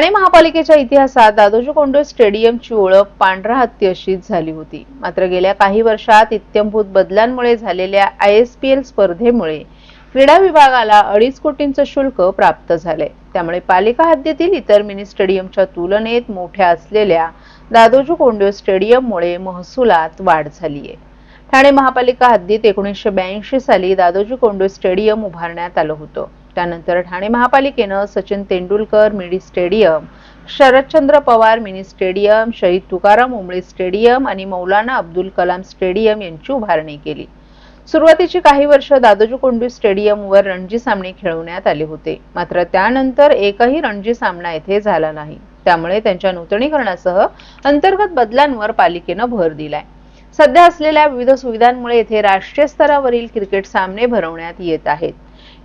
ठाणे महापालिकेच्या इतिहासात दादोजी कोंडे स्टेडियमची ओळख पांढरा हत्ती अशीच झाली होती. मात्र गेल्या काही वर्षात इत्यंभूत बदलांमुळे झालेल्या आय एस पी एल स्पर्धेमुळे क्रीडा विभागाला अडीच कोटींचं शुल्क प्राप्त झालंय. त्यामुळे पालिका हद्दीतील इतर मिनी स्टेडियमच्या तुलनेत मोठ्या असलेल्या दादोजी कोंडे स्टेडियममुळे महसुलात वाढ झालीय. ठाणे महापालिका हद्दीत एकोणीसशे ब्याऐंशी साली दादोजी कोंडे स्टेडियम उभारण्यात आलं होतं. त्यानंतर ठाणे महापालिकेनं Sachin Tendulkar mini stadium Sharadchandra Pawar mini stadium शहीद तुकाराम उमळे स्टेडियम आणि मौलाना अब्दुल कलाम स्टेडियम यांची उभारणी केली. सुरुवातीची काही वर्ष दादोजी कोंडू स्टेडियमवर रणजी सामने खेळवण्यात आले होते. मात्र त्यानंतर एकही रणजी सामना येथे झाला नाही. त्यामुळे त्यांच्या नूतनीकरणासह अंतर्गत बदलांवर पालिकेनं भर दिलाय. सध्या असलेल्या विविध सुविधांमुळे येथे राष्ट्रीय स्तरावरील क्रिकेट सामने भरवण्यात येत आहेत.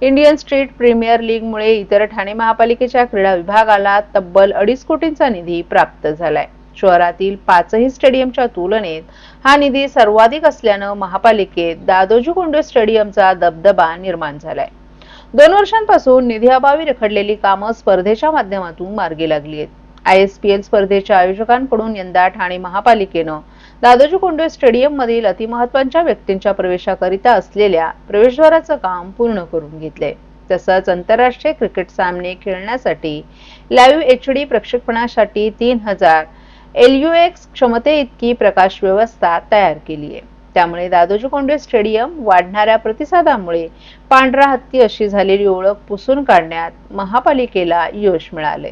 इंडियन स्ट्रीट प्रीमियर लीगमुळे इतर ठाणे महापालिकेच्या क्रीडा विभागाला तब्बल अडीच कोटींचा निधी प्राप्त झालाय. शहरातील पाचही स्टेडियमच्या तुलनेत हा निधी सर्वाधिक असल्यानं महापालिकेत दादोजी कोंडे स्टेडियमचा दबदबा निर्माण झालाय. दोन वर्षांपासून निधीअभावी रखडलेली कामं स्पर्धेच्या माध्यमातून मार्गी लागली आहेत आय एस पी एल स्पर्धेच्या आयोजकांकडून यंदा ठाणे महापालिकेनं दादोजी कोंडे स्टेडियम मधील अतिमहत्वाच्या व्यक्तींच्या प्रवेशाकरिता असलेल्या प्रवेशद्वाराचं काम पूर्ण करून घेतले. तसंच आंतरराष्ट्रीय क्रिकेट सामने खेळण्यासाठी लाईव्ह एच डी प्रक्षेपणासाठी तीन हजार एलयुएक्स क्षमते इतकी प्रकाश व्यवस्था तयार केली आहे. त्यामुळे दादोजी कोंडे स्टेडियम वाढणाऱ्या प्रतिसादामुळे पांढरा हत्ती अशी झालेली ओळख पुसून काढण्यात महापालिकेला यश मिळाले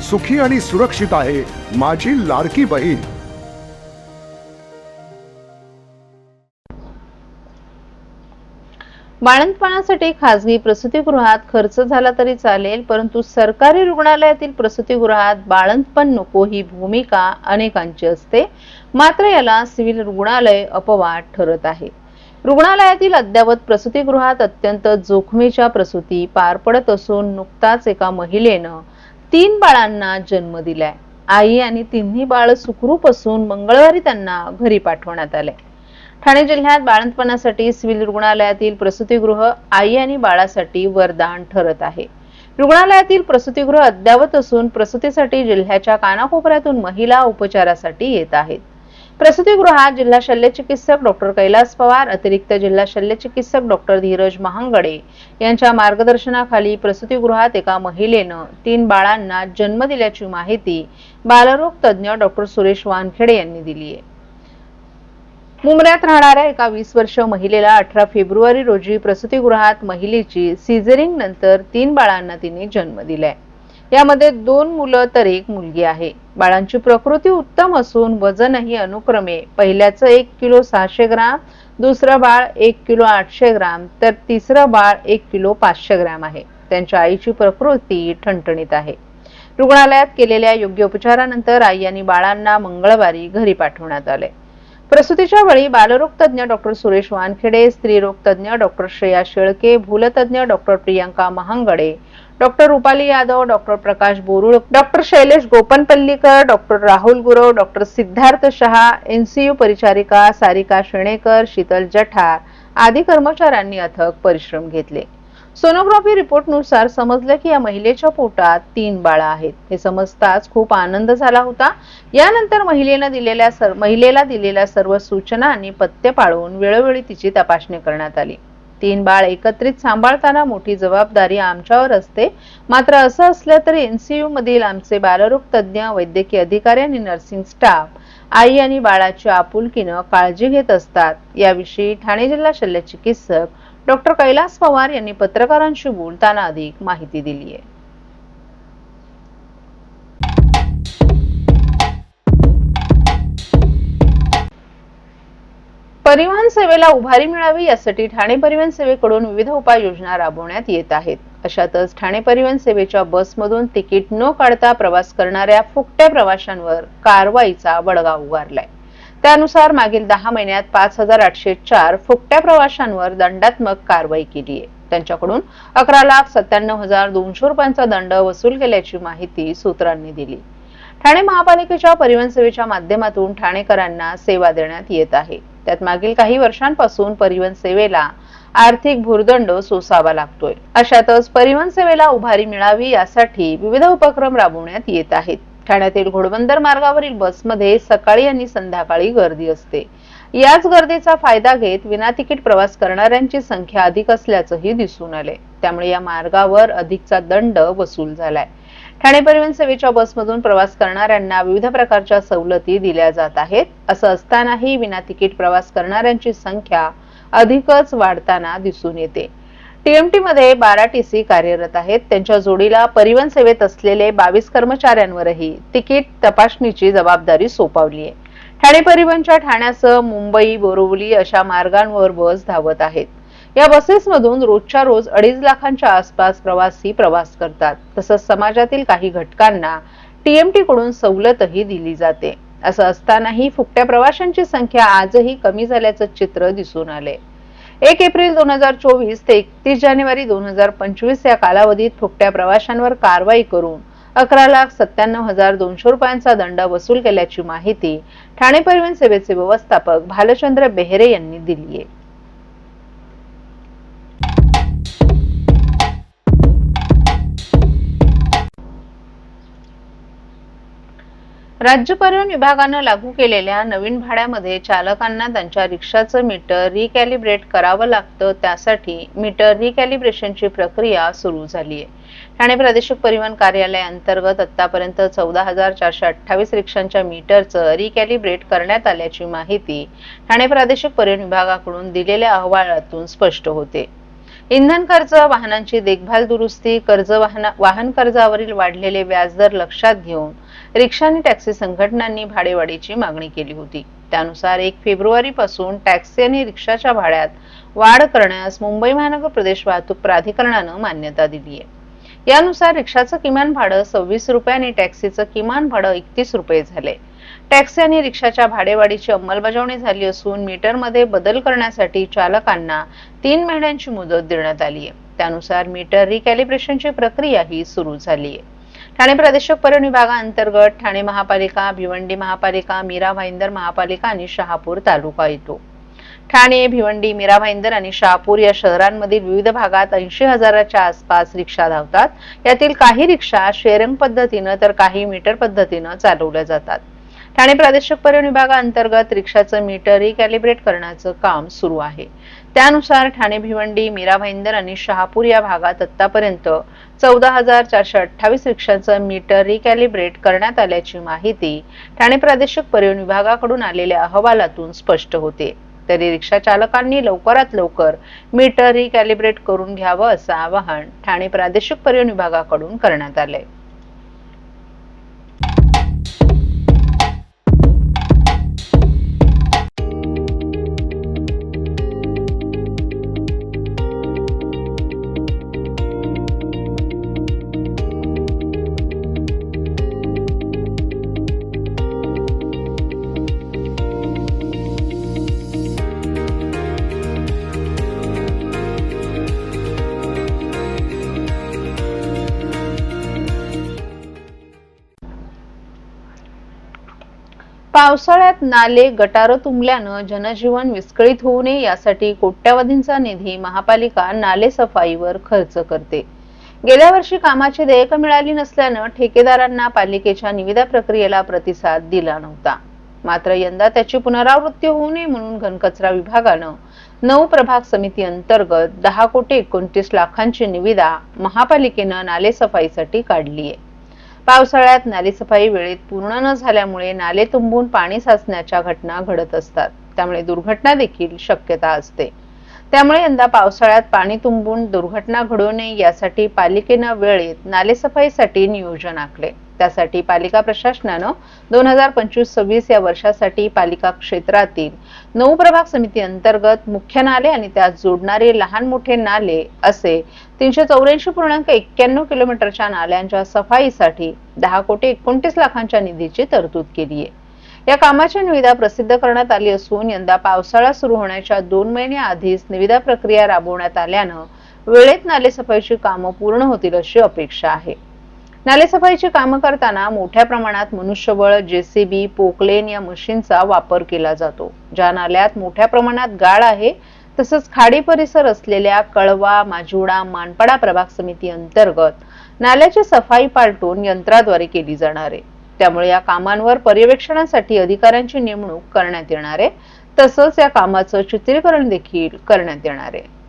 सुखी आणि सुरक्षित आहे माझी लाडकी बहीण. बाळंतपणासाठी खासगी प्रसूतीगृहात खर्च झाला तरी चालेल परंतु सरकारी रुग्णालयातील प्रसूतीगृहात बाळंतपण नको ही भूमिका अनेकांची असते. मात्र याला सिव्हिल रुग्णालय अपवाद ठरत आहे. रुग्णालयातील अद्यावत प्रसूतीगृहात अत्यंत जोखमीच्या प्रसूती पार पडत असून नुकताच एका महिलेनं तीन बाळांना जन्म दिलाय. आई आणि तिन्ही बाळ सुखरूप असून मंगळवारी त्यांना घरी पाठवण्यात आले ठाणे जिल्ह्यात बाळंतपणासाठी सिव्हिल रुग्णालयातील प्रसूतीगृह आई आणि बाळासाठी वरदान ठरत आहे. रुग्णालयातील प्रसूतीगृह अद्यावत असून प्रसूतीसाठी जिल्ह्याच्या कानाकोपऱ्यातून महिला उपचारासाठी येत आहेत. प्रसूतीगृहात जिल्हा शल्यचिकित्सक डॉक्टर कैलास पवार अतिरिक्त जिल्हा शल्यचिकित्सक डॉक्टर धीरज महांगडे यांच्या मार्गदर्शनाखाली प्रसूतीगृहात एका महिलेनं तीन बाळांना जन्म दिल्याची माहिती बालरोग तज्ज्ञ डॉक्टर सुरेश वानखेडे यांनी दिली आहे. मुंबऱ्यात राहणाऱ्या एका वीस वर्ष महिलेला अठरा फेब्रुवारी रोजी प्रसूतीगृहात महिलेची सिझरिंग नंतर तीन बाळांना तिने जन्म दिलाय. यामध्ये दोन मुलं तर एक मुलगी आहे. बाळांची प्रकृती उत्तम असून वजनही अनुक्रमे. पहिल्याचं एक किलो सहाशे ग्राम दुसरं बाळ एक किलो आठशे ग्राम तर तिसरं बाळ एक किलो पाचशे ग्राम आहे. त्यांच्या आईची प्रकृती ठणठणीत आहे. रुग्णालयात केलेल्या योग्य उपचारानंतर आई आणि बाळांना मंगळवारी घरी पाठवण्यात आले. प्रसूतीच्या वेळी बालरोग तज्ज्ञ डॉक्टर सुरेश वानखेडे स्त्रीरोग तज्ज्ञ doctor Shreya Shelke भूलतज्ञ doctor Priyanka Mahangade doctor Rupali Yadav doctor Prakash Borul doctor Shailesh Gopanpallikar doctor Rahul Gurav doctor Siddharth Shah NCU परिचारिका सारिका शेणेकर शीतल जठार आदी कर्मचाऱ्यांनी अथक परिश्रम घेतले. सोनोग्राफी रिपोर्टनुसार समजलं की या महिलेच्या पोटात तीन बाळा आहेत. हे समजताच खूप आनंद झाला होता. यानंतर महिलेनं दिलेल्या सर महिलेला दिलेल्या सर्व सूचना आणि पत्ते पाळून वेळोवेळी तिची तपासणी करण्यात आली. तीन बाळ एकत्रित सांभाळताना मोठी जबाबदारी आमच्यावर असते. मात्र असं असलं तरी एनसीयू मधील आमचे बालरोग तज्ज्ञ वैद्यकीय अधिकारी आणि नर्सिंग स्टाफ आई आणि बाळाची आपुलकीनं काळजी घेत असतात. याविषयी ठाणे जिल्हा शल्य चिकित्सक डॉक्टर कैलास पवार यांनी पत्रकारांशी बोलताना अधिक माहिती दिली आहे परिवहन सेवेला उभारी मिळावी यासाठी ठाणे परिवहन सेवेकडून विविध उपाययोजना राबवण्यात येत आहेत. अशातच ठाणे परिवहन सेवेच्या बसमधून तिकीट न काढता प्रवास करणाऱ्या फुकट्या प्रवाशांवर कारवाईचा बडगा उगारलाय त्यानुसार मागील दहा महिन्यात पाच हजार आठशे चार फुकट्या प्रवाशांवर दंडात्मक कारवाई केली आहे. त्यांच्याकडून अकरा लाख सत्त्याण्णव हजार दोनशे रुपयांचा दंड वसूल केल्याची माहिती सूत्रांनी दिली. ठाणे महापालिकेच्या परिवहन सेवेच्या माध्यमातून ठाणेकरांना सेवा देण्यात येत आहे. त्यात मागील काही वर्षांपासून परिवहन सेवेला आर्थिक भूर्दंड सोसावा लागतोय. अशातच परिवहन सेवेला उभारी मिळावी यासाठी विविध उपक्रम राबवण्यात येत आहेत. ठाण्यातील घोडबंदर मार्गावरील बसमध्ये सकाळी आणि संध्याकाळी गर्दी असते. याच गर्दीचा फायदा घेत विना तिकीट प्रवास करणाऱ्यांची संख्या अधिक असल्याचंही दिसून आले त्यामुळे या मार्गावर अधिकचा दंड वसूल झालाय. ठाणे परिवहन सेवेच्या बसमधून प्रवास करणाऱ्यांना विविध प्रकारच्या सवलती दिल्या जात आहेत. असं असतानाही विना तिकीट प्रवास करणाऱ्यांची संख्या अधिकच वाढताना दिसून येते. टीएमटी मध्ये बारा टीसी कार्यरत आहेत. त्यांच्या जोडीला परिवहन सेवेत असलेले बावीस कर्मचाऱ्यांवरही तिकीट तपासणीची जबाबदारी सोपावली आहे. ठाणे परिवहनच्या ठाण्यासह मुंबई बोरिवली अशा मार्गांवर बस धावत आहेत. या बसेसमधून रोजच्या रोज अडीच लाखांच्या आसपास प्रवासी प्रवास करतात. तसंच समाजातील काही घटकांना टीएमटी कडून सवलतही दिली जाते. असं असतानाही फुकट्या प्रवाशांची संख्या आजही कमी झाल्याचं चित्र दिसून आले एक एप्रिल दोन हजार चोवीस ते एकतीस जानेवारी दोन हजार पंचवीस या कालावधीत फुकट्या प्रवाशांवर कारवाई करून अकरा लाख सत्त्याण्णव हजार दोनशे रुपयांचा दंड वसूल केल्याची माहिती ठाणे परिवहन सेवेचे व्यवस्थापक भालचंद्र बेहरे यांनी दिली आहे राज्य परिवहन विभागानं लागू केलेल्या नवीन भाड्यामध्ये चालकांना त्यांच्या रिक्षाचं मीटर रिकॅलिब्रेट करावं लागतं. त्यासाठी मीटर रिकॅलिब्रेशनची प्रक्रिया सुरू झाली आहे ठाणे प्रादेशिक परिवहन कार्यालयाअंतर्गत आतापर्यंत चौदा हजार चारशे अठ्ठावीस रिक्षांच्या मीटरचं रिकॅलिब्रेट करण्यात आल्याची माहिती ठाणे प्रादेशिक परिवहन विभागाकडून दिलेल्या अहवालातून स्पष्ट होते. इंधन खर्च वाहनांची देखभाल दुरुस्ती कर्ज वाहन वाहन कर्जावरील वाढलेले व्याजदर लक्षात घेऊन रिक्षा आणि टॅक्सी संघटनांनी भाडेवाढीची मागणी केली होती. त्यानुसार एक फेब्रुवारी पासून टॅक्सी आणि रिक्षाच्या भाड्यात वाढ करण्यास मुंबई महानगर प्रदेश वाहतूक प्राधिकरणानं मान्यता दिली आहे. यानुसार रिक्षाचं किमान भाडं सव्वीस रुपये आणि टॅक्सीचं किमान भाडं एकतीस रुपये झाले. टॅक्सी आणि रिक्षाच्या भाडेवाढीची अंमलबजावणी झाली असून मीटरमध्ये बदल करण्यासाठी चालकांना तीन महिन्यांची मुदत देण्यात आली आहे. त्यानुसार मीटर रिकॅलिब्रेशनची प्रक्रिया ही सुरू झाली आहे. ठाणे प्रादेशिक परिवहन विभागाअंतर्गत ठाणे महापालिका भिवंडी महापालिका मीरा भाईंदर महापालिका आणि शहापूर तालुका येतो. ठाणे भिवंडी मीरा भाईंदर आणि शहापूर या शहरांमधील विविध भागात ऐंशी हजाराच्या आसपास रिक्षा धावतात. यातील काही रिक्षा शेअरिंग पद्धतीनं तर काही मीटर पद्धतीनं चालवल्या जातात. ठाणे प्रादेशिक परिवहन विभागाअंतर्गत रिक्षाचं मीटर रिकॅलिब्रेट करण्याचं काम सुरू आहे. त्यानुसार ठाणे भिवंडी मीरा भाईंदर आणि शहापूर या भागात आतापर्यंत चौदा हजार चारशे अठ्ठावीस रिक्षांचं मीटर रिकॅलिब्रेट करण्यात आल्याची माहिती ठाणे प्रादेशिक परिवहन विभागाकडून आलेल्या अहवालातून स्पष्ट होते. तरी रिक्षा चालकांनी लवकरात लवकर मीटर रिकॅलिब्रेट करून घ्यावं असं आवाहन ठाणे प्रादेशिक परिवहन विभागाकडून करण्यात आलंय. पावसाळ्यात नाले गटारं तुंबल्यानं जनजीवन विस्कळीत होऊ नये यासाठी कोट्यावधींचा निधी महापालिका नाले सफाईवर खर्च करते. गेल्या वर्षी कामाची देयकं मिळाली नसल्यानं ठेकेदारांना पालिकेच्या निविदा प्रक्रियेला प्रतिसाद दिला नव्हता. मात्र यंदा त्याची पुनरावृत्ती होऊ नये म्हणून घनकचरा विभागानं नऊ प्रभाग समिती अंतर्गत दहा कोटी एकोणतीस लाखांची निविदा महापालिकेनं नालेसफाईसाठी काढली आहे पावसाळ्यात नालेसफाई वेळेत पूर्ण न झाल्यामुळे नाले तुंबून पाणी साचण्याच्या घटना घडत असतात. त्यामुळे दुर्घटना देखील शक्यता असते. त्यामुळे यंदा पावसाळ्यात पाणी तुंबून दुर्घटना घडू नये यासाठी पालिकेनं वेळेत नालेसफाईसाठी नियोजन आखले. त्यासाठी पालिका प्रशासनानं दोन हजार पंचवीस सव्वीस या वर्षासाठी पालिका क्षेत्रातील नऊ प्रभाग समिती अंतर्गत मुख्य नाले आणि त्यात जोडणारे लहान मोठे नाले असे तीनशे चौऱ्याऐंशी पूर्णांक एक्क्याण्णव किलोमीटरच्या नाल्यांच्या सफाईसाठी दहा कोटी एकोणतीस लाखांच्या निधीची तरतूद केली आहे. या कामाची निविदा प्रसिद्ध करण्यात आली असून यंदा पावसाळा सुरू होण्याच्या दोन महिने आधीच निविदा प्रक्रिया राबवण्यात आल्यानं वेळेत नालेसफाईची कामं पूर्ण होतील अशी अपेक्षा आहे. नालेसफाईची कामं करताना मोठ्या प्रमाणात मनुष्यबळ जेसीबी पोकलेन या मशीनचा वापर केला जातो. ज्या नाल्यात मोठ्या प्रमाणात गाळ आहे तसंच खाडी परिसर असलेल्या कळवा माजुडा मानपाडा प्रभाग समिती अंतर्गत नाल्याची सफाई पालटून यंत्राद्वारे केली जाणार आहे. त्यामुळे या कामांवर पर्यवेक्षणासाठी अधिकाऱ्यांची नेमणूक करण्यात येणार आहे. तसंच या कामाचं चित्रीकरण देखील करण्यात येणार आहे.